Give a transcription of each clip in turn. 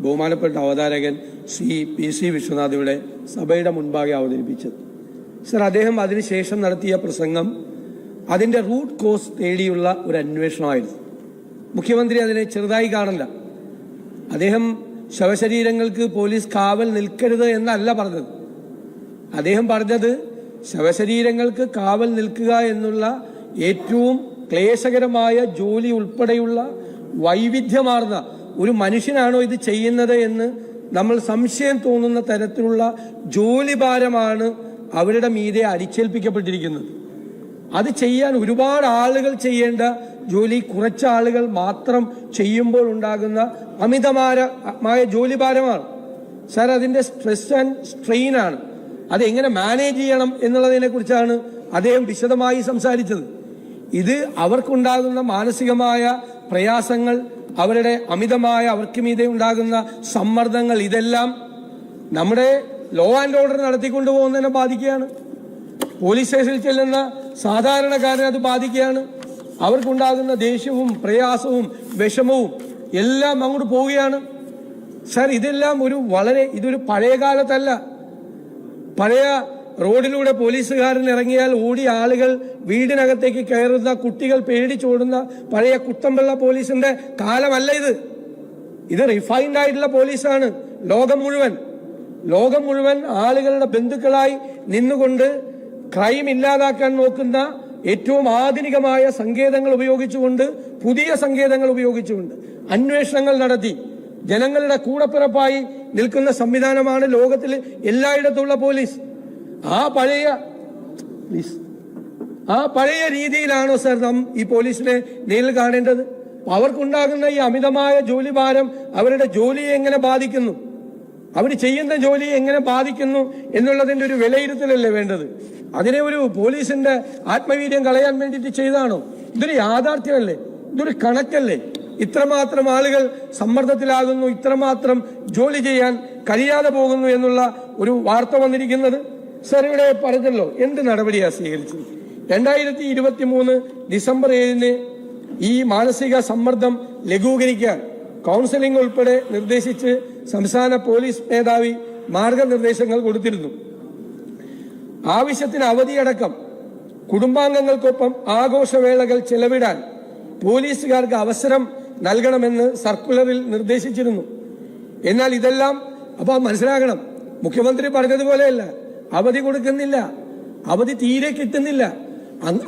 ബഹുമാനപ്പെട്ട അവതാരകൻ Shri P C വിശ്വനാഥിയുടെ സഭയുടെ മുൻപാകെ അവതരിപ്പിച്ചത്. സർ അദ്ദേഹം അതിനുശേഷം നടത്തിയ പ്രസംഗം അതിന്റെ റൂട്ട് കോസ് തേടിയുള്ള ഒരു അന്വേഷണമായിരുന്നു. മുഖ്യമന്ത്രി അതിനെ ചെറുതായി കാണില്ല അദ്ദേഹം ശവശരീരങ്ങൾക്ക് പോലീസ് കാവൽ നിൽക്കരുത് എന്നല്ല പറഞ്ഞത്. അദ്ദേഹം പറഞ്ഞത് ശവശരീരങ്ങൾക്ക് കാവൽ നിൽക്കുക എന്നുള്ള ഏറ്റവും ക്ലേശകരമായ ജോലി ഉൾപ്പെടെയുള്ള വൈവിധ്യമാർന്ന ഒരു മനുഷ്യനാണോ ഇത് ചെയ്യുന്നത് എന്ന് നമ്മൾ സംശയം തോന്നുന്ന തരത്തിലുള്ള ജോലിഭാരമാണ് അവരുടെ മീതെ അടിച്ചേൽപ്പിക്കപ്പെട്ടിരിക്കുന്നത്. അത് ചെയ്യാൻ ഒരുപാട് ആളുകൾ ചെയ്യേണ്ട ജോലി കുറച്ച് ആളുകൾ മാത്രം ചെയ്യുമ്പോൾ ഉണ്ടാകുന്ന അമിതമായ ജോലിഭാരമാണ്. സാർ അതിന്റെ സ്ട്രെസ് ആൻഡ് സ്ട്രെയിൻ ആണ്. അത് എങ്ങനെ മാനേജ് ചെയ്യണം എന്നുള്ളതിനെ കുറിച്ചാണ് അദ്ദേഹം വിശദമായി സംസാരിച്ചത്. ഇത് അവർക്കുണ്ടാകുന്ന മാനസികമായ പ്രയാസങ്ങൾ അവരുടെ അമിതമായ അവർക്ക് മീതെ ഉണ്ടാകുന്ന സമ്മർദ്ദങ്ങൾ ഇതെല്ലാം നമ്മുടെ ലോ ആൻഡ് ഓർഡർ നടത്തിക്കൊണ്ടു പോകുന്നതിനെ ബാധിക്കുകയാണ് പോലീസ് സ്റ്റേഷനിൽ ചെല്ലുന്ന സാധാരണക്കാരനെ അത് ബാധിക്കുകയാണ്. അവർക്കുണ്ടാകുന്ന ദേഷ്യവും പ്രയാസവും വിഷമവും എല്ലാം അങ്ങോട്ട് പോവുകയാണ്. സാർ ഇതെല്ലാം ഒരു വളരെ ഇതൊരു പഴയ കാലത്തല്ല പഴയ റോഡിലൂടെ പോലീസുകാരൻ ഇറങ്ങിയാൽ ഓടി ആളുകൾ വീടിനകത്തേക്ക് കയറുന്ന കുട്ടികൾ പേടിച്ചോടുന്ന പഴയ കുട്ടമ്പള്ള പോലീസിന്റെ കാലമല്ല ഇത്. ഇത് റിഫൈൻഡ് ആയിട്ടുള്ള പോലീസാണ്. ലോകം മുഴുവൻ ലോകം മുഴുവൻ ആളുകളുടെ ബന്ധുക്കളായി നിന്നുകൊണ്ട് ക്രൈം ഇല്ലാതാക്കാൻ നോക്കുന്ന ഏറ്റവും ആധുനികമായ സങ്കേതങ്ങൾ ഉപയോഗിച്ചുകൊണ്ട് പുതിയ സങ്കേതങ്ങൾ ഉപയോഗിച്ചുകൊണ്ട് അന്വേഷണങ്ങൾ നടത്തി. ജനങ്ങളുടെ കൂടപ്പിറപ്പായി നിൽക്കുന്ന സംവിധാനമാണ് ലോകത്തിൽ എല്ലായിടത്തുള്ള പോലീസ്. ആ പഴയ പ്ലീസ് ആ പഴയ രീതിയിലാണോ സർ നാം ഈ പോലീസിനെ നേരിൽ കാണേണ്ടത്? അവർക്കുണ്ടാകുന്ന ഈ അമിതമായ ജോലി ഭാരം അവരുടെ ജോലിയെ എങ്ങനെ ബാധിക്കുന്നു? അവർ ചെയ്യുന്ന ജോലി എങ്ങനെ ബാധിക്കുന്നു എന്നുള്ളതിന്റെ ഒരു വിലയിരുത്തലല്ലേ വേണ്ടത്? അതിനെ ഒരു പോലീസിന്റെ ആത്മവീര്യം കളയാൻ വേണ്ടിയിട്ട് ചെയ്താണോ? ഇതൊരു യാഥാർത്ഥ്യമല്ലേ? ഇതൊരു കണക്കല്ലേ? ഇത്രമാത്രം ആളുകൾ സമ്മർദ്ദത്തിലാകുന്നു ഇത്രമാത്രം ജോലി ചെയ്യാൻ കഴിയാതെ പോകുന്നു എന്നുള്ള ഒരു വാർത്ത വന്നിരിക്കുന്നത്? സർ ഇവിടെ പറഞ്ഞല്ലോ എന്ത് നടപടിയാണ് സ്വീകരിച്ചത്? രണ്ടായിരത്തി ഇരുപത്തി മൂന്ന് ഡിസംബർ ഏഴിന് ഈ മാനസിക സമ്മർദ്ദം ലഘൂകരിക്കാൻ കൗൺസിലിംഗ് ഉൾപ്പെടെ നിർദ്ദേശിച്ച് സംസ്ഥാന പോലീസ് മേധാവി മാർഗനിർദ്ദേശങ്ങൾ കൊടുത്തിരുന്നു. ആവശ്യത്തിന് അവധിയടക്കം കുടുംബാംഗങ്ങൾക്കൊപ്പം ആഘോഷവേളകൾ ചെലവിടാൻ പോലീസുകാർക്ക് അവസരം നൽകണമെന്ന് സർക്കുലറിൽ നിർദ്ദേശിച്ചിരുന്നു. എന്നാൽ ഇതെല്ലാം അപ്പൊ മനസ്സിലാകണം മുഖ്യമന്ത്രി പറഞ്ഞതുപോലെയല്ല. അവധി കൊടുക്കുന്നില്ല. അവധി തീരെ കിട്ടുന്നില്ല.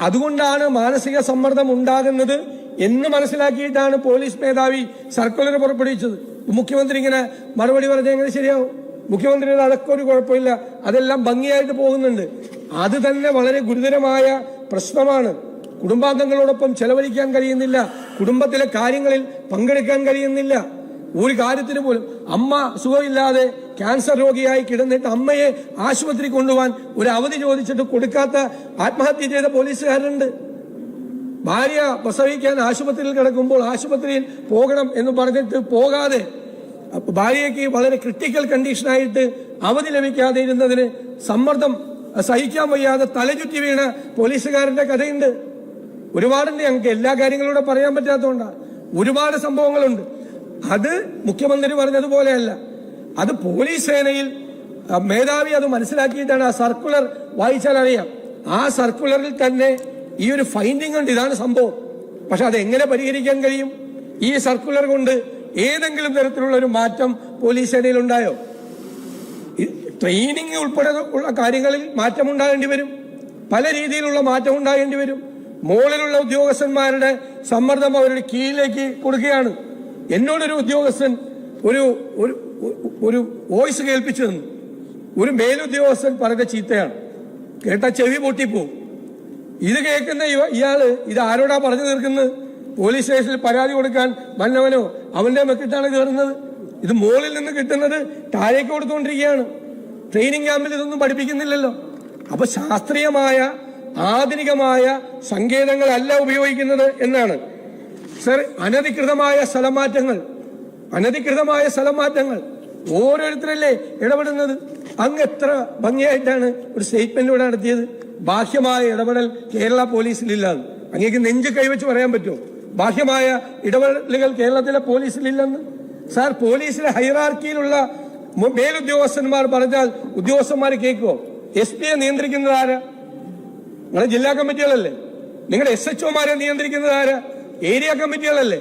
അതുകൊണ്ടാണ് മാനസിക സമ്മർദ്ദം ഉണ്ടാകുന്നത് എന്ന് മനസ്സിലാക്കിയിട്ടാണ് പോലീസ് മേധാവി സർക്കുലർ പുറപ്പെടുവിച്ചത്. മുഖ്യമന്ത്രി ഇങ്ങനെ മറുപടി പറഞ്ഞാൽ എങ്ങനെ ശരിയാവും? മുഖ്യമന്ത്രിയുടെ അതൊക്കെ ഒരു കുഴപ്പമില്ല. അതെല്ലാം ഭംഗിയായിട്ട് പോകുന്നുണ്ട്. അത് തന്നെ വളരെ ഗുരുതരമായ പ്രശ്നമാണ്. കുടുംബാംഗങ്ങളോടൊപ്പം ചെലവഴിക്കാൻ കഴിയുന്നില്ല. കുടുംബത്തിലെ കാര്യങ്ങളിൽ പങ്കെടുക്കാൻ കഴിയുന്നില്ല. ഒരു കാര്യത്തിന് പോലും അമ്മ സുഖമില്ലാതെ ക്യാൻസർ രോഗിയായി കിടന്നിട്ട് അമ്മയെ ആശുപത്രി കൊണ്ടുപോകാൻ ഒരു അവധി ചോദിച്ചിട്ട് കൊടുക്കാത്ത ആത്മഹത്യ ചെയ്ത പോലീസുകാരുണ്ട്. ഭാര്യ പ്രസവിക്കാൻ ആശുപത്രിയിൽ കിടക്കുമ്പോൾ ആശുപത്രിയിൽ പോകണം എന്ന് പറഞ്ഞിട്ട് പോകാതെ ഭാര്യയ്ക്ക് വളരെ ക്രിട്ടിക്കൽ കണ്ടീഷനായിട്ട് അവധി ലഭിക്കാതെ ഇരുന്നതിന് സമ്മർദ്ദം സഹിക്കാൻ വയ്യാതെ തലചുറ്റി വീണ പോലീസുകാരന്റെ കഥയുണ്ട്. ഒരുപാടുണ്ട് ഞങ്ങൾക്ക് എല്ലാ കാര്യങ്ങളൂടെ പറയാൻ പറ്റാത്തതുകൊണ്ടാണ് ഒരുപാട് സംഭവങ്ങളുണ്ട്. അത് മുഖ്യമന്ത്രി പറഞ്ഞതുപോലെയല്ല. അത് പോലീസ് സേനയിൽ മേധാവി അത് മനസ്സിലാക്കിയിട്ടാണ് ആ സർക്കുലർ വായിച്ചാൽ അറിയാം. ആ സർക്കുലറിൽ തന്നെ ഈ ഒരു ഫൈൻഡിങ് ഉണ്ട്. ഇതാണ് സംഭവം. പക്ഷെ അത് എങ്ങനെ പരിഹരിക്കാൻ കഴിയും? ഈ സർക്കുലർ കൊണ്ട് ഏതെങ്കിലും തരത്തിലുള്ള ഒരു മാറ്റം പോലീസ് സേനയിൽ ഉണ്ടായോ? ട്രെയിനിങ് ഉൾപ്പെടെ ഉള്ള കാര്യങ്ങളിൽ മാറ്റം ഉണ്ടാകേണ്ടി വരും. പല രീതിയിലുള്ള മാറ്റം ഉണ്ടാകേണ്ടി വരും. മുകളിലുള്ള ഉദ്യോഗസ്ഥന്മാരുടെ സമ്മർദ്ദം അവരുടെ കീഴിലേക്ക് കൊടുക്കുകയാണ്. എന്നോടൊരു ഉദ്യോഗസ്ഥൻ ഒരു ഒരു ഒരു വോയിസ് കേൾപ്പിച്ചു തന്നു. ഒരു മേലുദ്യോഗസ്ഥൻ പറഞ്ഞ ചീത്തയാണ്. കേട്ട ചെവി പൊട്ടിപ്പോവും. ഇത് കേൾക്കുന്ന ഇയാൾ ഇത് ആരോടാ പറഞ്ഞു തീർക്കുന്നത്? പോലീസ് സ്റ്റേഷനിൽ പരാതി കൊടുക്കാൻ വന്നവനോ അവന്റെ മെക്കിട്ടാണ് കയറുന്നത്? ഇത് മുകളിൽ നിന്ന് കിട്ടുന്നത് താഴേക്ക് കൊടുത്തുകൊണ്ടിരിക്കുകയാണ് ട്രെയിനിങ് ക്യാമ്പിൽ ഇതൊന്നും പഠിപ്പിക്കുന്നില്ലല്ലോ. അപ്പൊ ശാസ്ത്രീയമായ ആധുനികമായ സങ്കേതങ്ങളല്ല ഉപയോഗിക്കുന്നത് എന്നാണ്. സർ അനധികൃതമായ സ്ഥലമാറ്റങ്ങൾ അനധികൃതമായ സ്ഥലമാറ്റങ്ങൾ ഓരോരുത്തരല്ലേ ഇടപെടുന്നത്? അങ്ങ് എത്ര ഭംഗിയായിട്ടാണ് ഒരു സ്റ്റേറ്റ്മെന്റ് ഇവിടെ നടത്തിയത്? ബാഹ്യമായ ഇടപെടൽ കേരള പോലീസിലില്ലാന്ന്. അങ്ങേക്ക് നെഞ്ച് കൈവച്ച് പറയാൻ പറ്റുമോ? ബാഹ്യമായ ഇടപെടലുകൾ കേരളത്തിലെ പോലീസിലില്ലെന്ന്? സാർ പോലീസിലെ ഹൈറാർക്കിയിലുള്ള മേലുദ്യോഗസ്ഥന്മാർ പറഞ്ഞാൽ ഉദ്യോഗസ്ഥന്മാർ കേൾക്കുമോ എസ് പിയെ നിയന്ത്രിക്കുന്നത് ആരാ? നിങ്ങളുടെ ജില്ലാ കമ്മിറ്റികളല്ലേ? നിങ്ങളുടെ എസ് എച്ച് ഒമാരെ നിയന്ത്രിക്കുന്നത് ആരാ? ഏരിയ കമ്മിറ്റികളല്ലേ?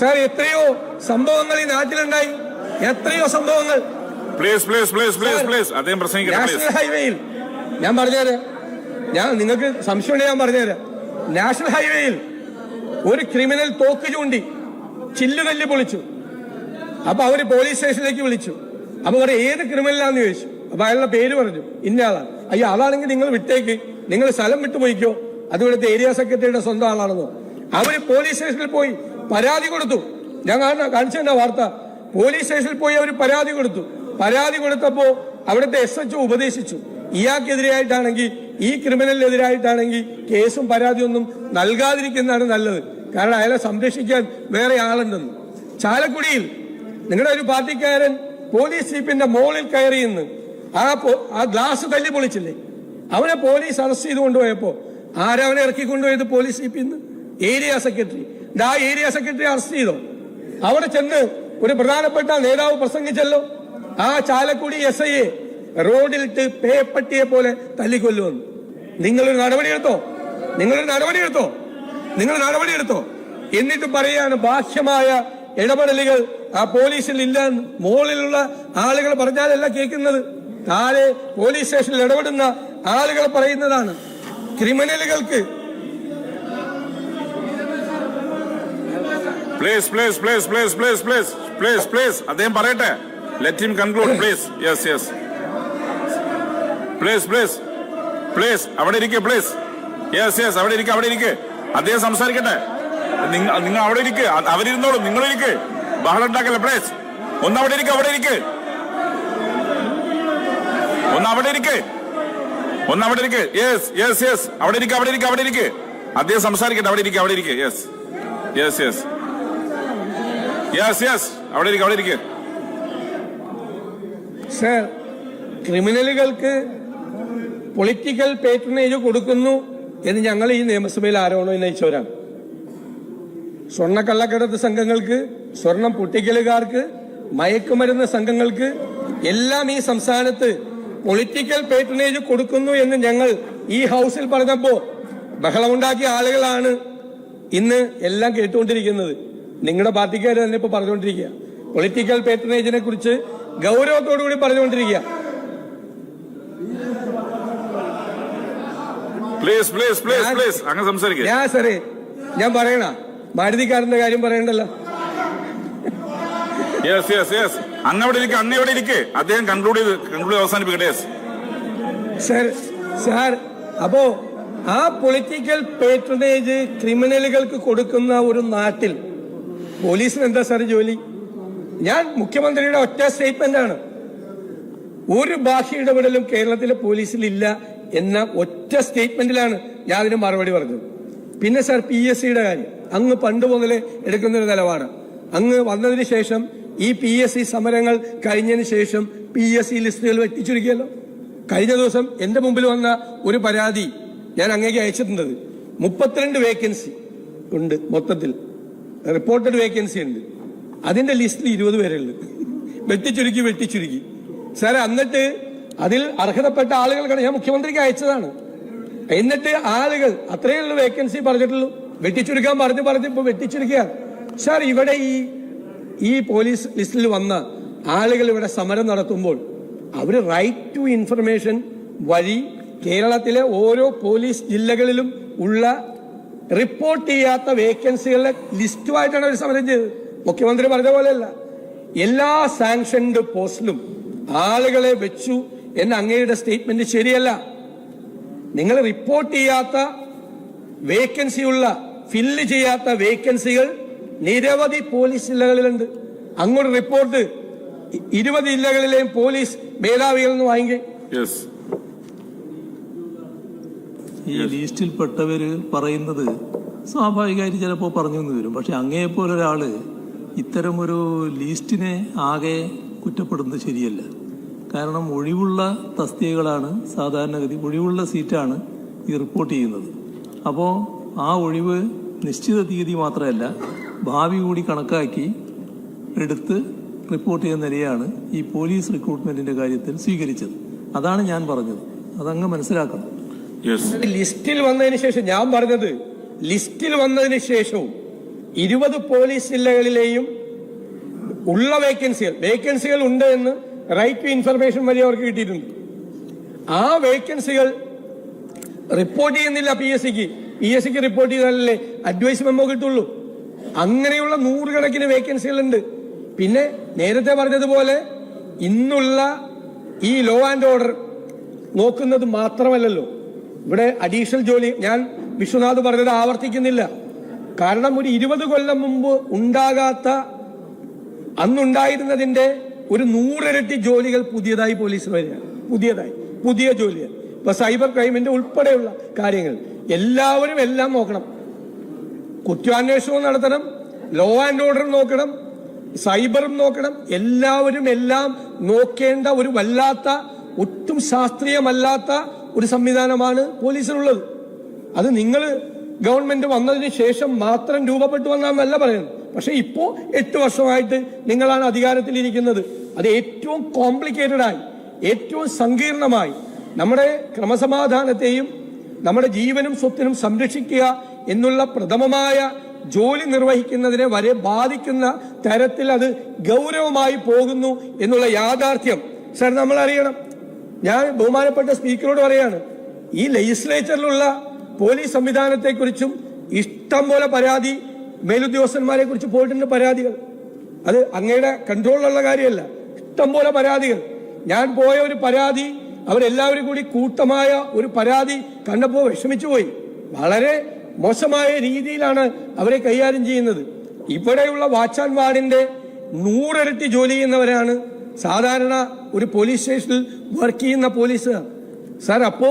സാർ എത്രയോ സംഭവങ്ങൾ ഈ നാട്ടിലുണ്ടായി. എത്രയോ സംഭവങ്ങൾ. Please please please please please അദ്ദേഹം നാഷണൽ ഹൈവേയിൽ ഞാൻ പറഞ്ഞുതരാം. ഞാൻ നിങ്ങൾക്ക് സംശയമുണ്ട് ഞാൻ പറഞ്ഞുതരാം. നാഷണൽ ഹൈവേയിൽ ഒരു ക്രിമിനൽ തോക്ക് ചൂണ്ടി ചില്ലുകല്ല് പൊളിച്ചു. അപ്പൊ അവർ പോലീസ് സ്റ്റേഷനിലേക്ക് വിളിച്ചു. അപ്പൊ അവർ ഏത് ക്രിമിനലാന്ന് ചോദിച്ചു. അപ്പൊ അയാളുടെ പേര് പറഞ്ഞു. ഇന്ന ആളാണ്. അയ്യോ അതാണെങ്കിൽ നിങ്ങൾ വിട്ടേക്ക്. നിങ്ങൾ സ്ഥലം വിട്ടു പോയിക്കോ. അത് ഇവിടുത്തെ ഏരിയ സെക്രട്ടറിയുടെ സ്വന്തം ആളാണെന്നോ. അവർ പോലീസ് സ്റ്റേഷനിൽ പോയി പരാതി കൊടുത്തു. ഞാൻ കാണ- കാണിച്ചു തന്നെ വാർത്ത. പോലീസ് സ്റ്റേഷനിൽ പോയി അവർ പരാതി കൊടുത്തു. പരാതി കൊടുത്തപ്പോ അവിടുത്തെ എസ് എച്ച് ഉപദേശിച്ചു. ഇയാൾക്കെതിരായിട്ടാണെങ്കിൽ ഈ ക്രിമിനലിനെതിരായിട്ടാണെങ്കിൽ കേസും പരാതിയൊന്നും നൽകാതിരിക്കുന്നതാണ് നല്ലത്. കാരണം അയാളെ സംരക്ഷിക്കാൻ വേറെ ആളുണ്ടെന്ന്. ചാലക്കുടിയിൽ നിങ്ങളുടെ ഒരു പാർട്ടിക്കാരൻ പോലീസ് ജീപ്പിന്റെ മോളിൽ കയറി നിന്ന് ആ ആ ഗ്ലാസ് തല്ലി പൊളിച്ചില്ലേ? അവനെ പോലീസ് അറസ്റ്റ് ചെയ്ത് കൊണ്ടുപോയപ്പോ ആരവനെ ഇറക്കി കൊണ്ടുപോയത് പോലീസ് ജീപ്പിൽ നിന്ന്? Area secretary. ആ ഏരിയ സെക്രട്ടറി അറസ്റ്റ് ചെയ്തോ? അവിടെ ചെന്ന് ഒരു പ്രധാനപ്പെട്ട നേതാവ് പ്രസംഗിച്ചല്ലോ. ആ ചാലക്കുടി എസ് ഐയെ റോഡിലിട്ട് പേപ്പട്ടിയെ പോലെ തല്ലിക്കൊല്ലുമെന്ന്. നിങ്ങളൊരു നടപടിയെടുത്തോ? നിങ്ങളൊരു നടപടിയെടുത്തോ? നിങ്ങൾ നടപടിയെടുത്തോ? എന്നിട്ട് പറയാണ് ബാഹ്യമായ ഇടപെടലുകൾ ആ പോലീസിൽ ഇല്ല മുകളിലുള്ള ആളുകൾ പറഞ്ഞാലല്ല കേൾക്കുന്നത്. താഴെ പോലീസ് സ്റ്റേഷനിൽ ഇടപെടുന്ന ആളുകൾ പറയുന്നതാണ്. ക്രിമിനലുകൾക്ക് please please please please please please please please അദ്ദേഹം പറയട്ടെ. Let him conclude please yes yes please please please അവിടെ ഇരിക്കെ പ്ലീസ് യെസ് യെസ് അവിടെ ഇരിക്കെ അവിടെ ഇരിക്കെ. അദ്ദേഹം സംസാരിക്കട്ടെ. നിങ്ങൾ അവിടെ ഇരിക്കെ. അവരിരുന്നോളൂ നിങ്ങൾ ഇരിക്കെ. ബഹളം ഉണ്ടാക്കല്ലേ പ്ലീസ് ഒന്ന് അവിടെ ഇരിക്കെ അവിടെ ഇരിക്കെ. ഒന്ന് അവിടെ ഇരിക്കെ. ഒന്ന് അവിടെ ഇരിക്കെ. യെസ് യെസ് യെസ് അവിടെ ഇരിക്കെ അവിടെ ഇരിക്കെ അവിടെ ഇരിക്കെ. അദ്ദേഹം സംസാരിക്കട്ടെ അവിടെ ഇരിക്കെ അവിടെ ഇരിക്കെ. Yes yes yes yes yes അവിടെ ഇരിക്കും അവിടെ ഇരിക്കും. സർ ക്രിമിനലുകൾക്ക് പൊളിറ്റിക്കൽ പേറ്റർനേജ് കൊടുക്കുന്നു എന്ന് ഞങ്ങൾ ഈ നിയമസഭയിൽ ആരോപണം ഉന്നയിച്ചവരാണ്. സ്വർണക്കള്ളക്കടത്ത് സംഘങ്ങൾക്ക് സ്വർണം പൊട്ടിക്കലുകാർക്ക് മയക്കുമരുന്ന് സംഘങ്ങൾക്ക് എല്ലാം ഈ സംസ്ഥാനത്ത് പൊളിറ്റിക്കൽ പേറ്റർനേജ് കൊടുക്കുന്നു എന്ന് ഞങ്ങൾ ഈ ഹൗസിൽ പറഞ്ഞപ്പോ ബഹളമുണ്ടാക്കിയ ആളുകളാണ് ഇന്ന് എല്ലാം കേട്ടുകൊണ്ടിരിക്കുന്നത്. നിങ്ങളുടെ പാർട്ടിക്കാർ തന്നെ ഇപ്പൊ പറഞ്ഞുകൊണ്ടിരിക്കുക. പൊളിറ്റിക്കൽ പേറ്റനേജിനെ കുറിച്ച് ഗൗരവത്തോടു കൂടി പറഞ്ഞുകൊണ്ടിരിക്കുക. പ്ലീസ് പ്ലീസ് പ്ലീസ് പ്ലീസ് സംസാരിക്കുക ഞാൻ സാറേ ഞാൻ പറയണ. മാരുതിക്കാരന്റെ കാര്യം പറയണ്ടല്ലോ. യെസ് യെസ് യെസ് അങ്ങ് ഇരിക്കെ അദ്ദേഹം കൺക്ലൂഡ് ചെയ്ത് കൺക്ലൂഡ് അവസാനിപ്പിക്കട്ടെ. യെസ് സർ സാർ അപ്പോ ആ പൊളിറ്റിക്കൽ പേട്രണേജ് ക്രിമിനലുകൾക്ക് കൊടുക്കുന്ന ഒരു നാട്ടിൽ പോലീസിന് എന്താ സാർ ജോലി? ഞാൻ മുഖ്യമന്ത്രിയുടെ ഒറ്റ സ്റ്റേറ്റ്മെന്റ് ആണ് ഒരു ബാഹ്യ ഇടപെടലും കേരളത്തിലെ പോലീസിൽ ഇല്ല എന്ന ഒറ്റ സ്റ്റേറ്റ്മെന്റിലാണ് ഞാൻ അതിന് മറുപടി പറഞ്ഞത്. പിന്നെ സാർ പി എസ് സിയുടെ കാര്യം. അങ്ങ് പണ്ട് മുതലേ എടുക്കുന്ന ഒരു നിലപാട് അങ്ങ് വന്നതിന് ശേഷം ഈ പി എസ് സി സമരങ്ങൾ കഴിഞ്ഞതിന് ശേഷം പി എസ് സി ലിസ്റ്റുകൾ വെട്ടിച്ചുരുക്കിയല്ലോ. കഴിഞ്ഞ ദിവസം എന്റെ മുമ്പിൽ വന്ന ഒരു പരാതി ഞാൻ അങ്ങേക്ക് അയച്ചിട്ടുണ്ടത്. മുപ്പത്തിരണ്ട് വേക്കൻസി ഉണ്ട് മൊത്തത്തിൽ. റിപ്പോർട്ടഡ് വേക്കൻസി ഉണ്ട്. അതിന്റെ ലിസ്റ്റിൽ ഇരുപത് പേരുണ്ട് വെട്ടിച്ചുരുക്കി വെട്ടിച്ചുരുക്കി. സാർ എന്നിട്ട് അതിൽ അർഹതപ്പെട്ട ആളുകൾക്കാണ് ഞാൻ മുഖ്യമന്ത്രിക്ക് അയച്ചതാണ്. എന്നിട്ട് ആളുകൾ അത്രയുള്ള വേക്കൻസി പറഞ്ഞിട്ടുള്ളൂ. വെട്ടിച്ചുരുക്കാൻ പറഞ്ഞു പറഞ്ഞു ഇപ്പൊ വെട്ടിച്ചുരുക്കുകയാണ്. സാർ ഇവിടെ ഈ ഈ പോലീസ് ലിസ്റ്റിൽ വന്ന ആളുകൾ ഇവിടെ സമരം നടത്തുമ്പോൾ അവർ റൈറ്റ് ടു ഇൻഫർമേഷൻ വഴി കേരളത്തിലെ ഓരോ പോലീസ് ജില്ലകളിലും ഉള്ള റിപ്പോർട്ട് ചെയ്യാത്ത വേക്കൻസികളുടെ ലിസ്റ്റുമായിട്ടാണ് അവർ സമരം ചെയ്തത്. മുഖ്യമന്ത്രി പറഞ്ഞ പോലെയല്ല. എല്ലാ സാങ്ഷൻഡ് പോസ്റ്റിലും ആളുകളെ വെച്ചു എന്ന അങ്ങയുടെ സ്റ്റേറ്റ്മെന്റ് ശരിയല്ല. നിങ്ങൾ റിപ്പോർട്ട് ചെയ്യാത്ത വേക്കൻസിയുള്ള ഫില്ല് ചെയ്യാത്ത വേക്കൻസികൾ നിരവധി പോലീസ് ജില്ലകളിലുണ്ട്. അങ്ങോട്ട് റിപ്പോർട്ട് ഇരുപത് ജില്ലകളിലെയും പോലീസ് മേധാവികളിൽ നിന്ന് വാങ്ങി. ഈ ലിസ്റ്റിൽപ്പെട്ടവര് പറയുന്നത് സ്വാഭാവികമായിട്ട് ചിലപ്പോൾ പറഞ്ഞു എന്ന് വരും. പക്ഷെ അങ്ങേപ്പോലെ ഒരാൾ ഇത്തരം ഒരു ലിസ്റ്റിനെ ആകെ കുറ്റപ്പെടുന്നത് ശരിയല്ല. കാരണം ഒഴിവുള്ള തസ്തികകളാണ് സാധാരണഗതി ഒഴിവുള്ള സീറ്റാണ് ഈ റിപ്പോർട്ട് ചെയ്യുന്നത്. അപ്പോൾ ആ ഒഴിവ് നിശ്ചിത തീയതി മാത്രമല്ല ഭാവി കൂടി കണക്കാക്കി എടുത്ത് റിപ്പോർട്ട് ചെയ്യുന്ന നിലയാണ് ഈ പോലീസ് റിക്രൂട്ട്മെന്റിന്റെ കാര്യത്തിൽ സ്വീകരിച്ചത്. അതാണ് ഞാൻ പറഞ്ഞത്. അതങ്ങ് മനസ്സിലാക്കണം. ലിസ്റ്റിൽ വന്നതിന് ശേഷം ഞാൻ പറഞ്ഞത് ലിസ്റ്റിൽ വന്നതിന് ശേഷവും ഇരുപത് പോലീസ് ജില്ലകളിലെയും ഉള്ള വേക്കൻസികൾ വേക്കൻസികൾ ഉണ്ട് എന്ന് റൈറ്റ് ടു ഇൻഫർമേഷൻ വഴി അവർക്ക് കിട്ടിയിട്ടുണ്ട്. ആ വേക്കൻസികൾ റിപ്പോർട്ട് ചെയ്യുന്നില്ല പി എസ് സിക്ക് പി എസ് സിക്ക് റിപ്പോർട്ട് ചെയ്താലല്ലേ അഡ്വൈസ് മെമ്മോ കിട്ടുള്ളൂ അങ്ങനെയുള്ള നൂറുകണക്കിന് വേക്കൻസികൾ ഉണ്ട് പിന്നെ നേരത്തെ പറഞ്ഞതുപോലെ ഇന്നുള്ള ഈ ലോ ആൻഡ് ഓർഡർ നോക്കുന്നത് മാത്രമല്ലല്ലോ. ഇവിടെ അഡീഷണൽ ജോലി ഞാൻ വിശ്വനാഥ് പറഞ്ഞത് ആവർത്തിക്കുന്നില്ല. കാരണം ഒരു ഇരുപത് കൊല്ലം മുമ്പ് ഉണ്ടാകാത്ത അന്നുണ്ടായിരുന്നതിന്റെ ഒരു നൂറിരട്ടി ജോലികൾ പുതിയതായി പോലീസിന് വരികയാണ്. പുതിയതായി. പുതിയ ജോലികൾ. ഇപ്പൊ സൈബർ ക്രൈമിന്റെ ഉൾപ്പെടെയുള്ള കാര്യങ്ങൾ. എല്ലാവരും എല്ലാം നോക്കണം. കുറ്റാന്വേഷണവും നടത്തണം. ലോ ആൻഡ് ഓർഡർ നോക്കണം. സൈബറും നോക്കണം. എല്ലാവരും എല്ലാം നോക്കേണ്ട ഒരു വല്ലാത്ത ഒട്ടും ശാസ്ത്രീയമല്ലാത്ത ഒരു സംവിധാനമാണ് പോലീസിനുള്ളത്. അത് നിങ്ങൾ ഗവൺമെന്റ് വന്നതിന് ശേഷം മാത്രം രൂപപ്പെട്ടു വന്നാന്നല്ല പറയുന്നത്. പക്ഷെ ഇപ്പോ എട്ട് വർഷമായിട്ട് നിങ്ങളാണ് അധികാരത്തിലിരിക്കുന്നത്. അത് ഏറ്റവും കോംപ്ലിക്കേറ്റഡ് ആയി ഏറ്റവും സങ്കീർണമായി. നമ്മുടെ ക്രമസമാധാനത്തെയും നമ്മുടെ ജീവനും സ്വത്തിനും സംരക്ഷിക്കുക എന്നുള്ള പ്രഥമമായ ജോലി നിർവഹിക്കുന്നതിനെ വരെ ബാധിക്കുന്ന തരത്തിൽ അത് ഗൗരവമായി പോകുന്നു എന്നുള്ള യാഥാർത്ഥ്യം. സർ നമ്മൾ അറിയണം ഞാൻ ബഹുമാനപ്പെട്ട സ്പീക്കറോട് പറയാണ് ഈ ലെജിസ്ലേച്ചറിലുള്ള പോലീസ് സംവിധാനത്തെക്കുറിച്ചും ഇഷ്ടം പോലെ പരാതി മേലുദ്യോഗസ്ഥന്മാരെ കുറിച്ച് പോയിട്ടുണ്ട് പരാതികൾ. അത് അങ്ങയുടെ കൺട്രോളിലുള്ള കാര്യമല്ല ഇഷ്ടം പോലെ പരാതികൾ. ഞാൻ പോയ ഒരു പരാതി അവരെല്ലാവരും കൂടി കൂട്ടമായ ഒരു പരാതി കണ്ടപ്പോൾ വിഷമിച്ചു പോയി വളരെ മോശമായ രീതിയിലാണ് അവരെ കൈകാര്യം ചെയ്യുന്നത്. ഇവിടെയുള്ള വാച്ചാൻ വാർഡിന്റെ നൂറിരട്ടി ജോലി ചെയ്യുന്നവരാണ് സാധാരണ ഒരു പോലീസ് സ്റ്റേഷനിൽ വർക്ക് ചെയ്യുന്ന പോലീസ് സാർ അപ്പോ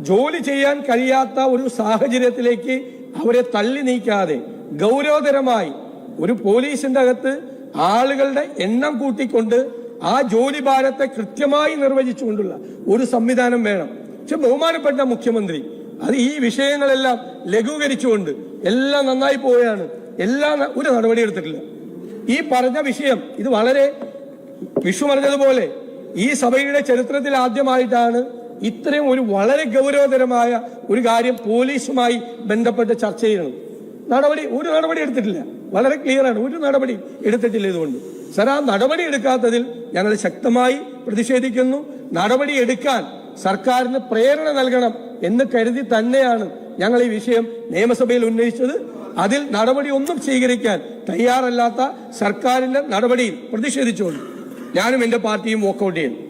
ജോലി ചെയ്യാൻ കഴിയാത്ത ഒരു സാഹചര്യത്തിലേക്ക് അവരെ തള്ളി നീക്കാതെ ഗൗരവതരമായി ഒരു പോലീസിന്റെ അകത്ത് ആളുകളുടെ എണ്ണം കൂട്ടിക്കൊണ്ട് ആ ജോലി ഭാരത്തെ കൃത്യമായി നിർവചിച്ചുകൊണ്ടുള്ള ഒരു സംവിധാനം വേണം. പക്ഷെ ബഹുമാനപ്പെട്ട മുഖ്യമന്ത്രി അത് ഈ വിഷയങ്ങളെല്ലാം ലഘൂകരിച്ചുകൊണ്ട് എല്ലാം നന്നായി പോവുകയാണ് എല്ലാം ഒരു നടപടി എടുത്തിട്ടില്ല. ഈ പറഞ്ഞ വിഷയം ഇത് വളരെ വിഷു പറഞ്ഞതുപോലെ ഈ സഭയുടെ ചരിത്രത്തിൽ ആദ്യമായിട്ടാണ് ഇത്രയും ഒരു വളരെ ഗൗരവതരമായ ഒരു കാര്യം പോലീസുമായി ബന്ധപ്പെട്ട് ചർച്ച ചെയ്യുന്നത്. നടപടി ഒരു നടപടി എടുത്തിട്ടില്ല. വളരെ ക്ലിയർ ആണ്. ഒരു നടപടി എടുത്തിട്ടില്ല ഇതുകൊണ്ട്. സർ ആ നടപടി എടുക്കാത്തതിൽ ഞങ്ങൾ ശക്തമായി പ്രതിഷേധിക്കുന്നു. നടപടി എടുക്കാൻ സർക്കാരിന് പ്രേരണ നൽകണം എന്ന് കരുതി തന്നെയാണ് ഞങ്ങൾ ഈ വിഷയം നിയമസഭയിൽ ഉന്നയിച്ചത്. അതിൽ നടപടി ഒന്നും സ്വീകരിക്കാൻ തയ്യാറല്ലാത്ത സർക്കാരിന്റെ നടപടിയിൽ പ്രതിഷേധിച്ചുകൊണ്ട്. ഞാനും എന്റെ പാർട്ടിയും വോക്കൗട്ട് ചെയ്യുന്നു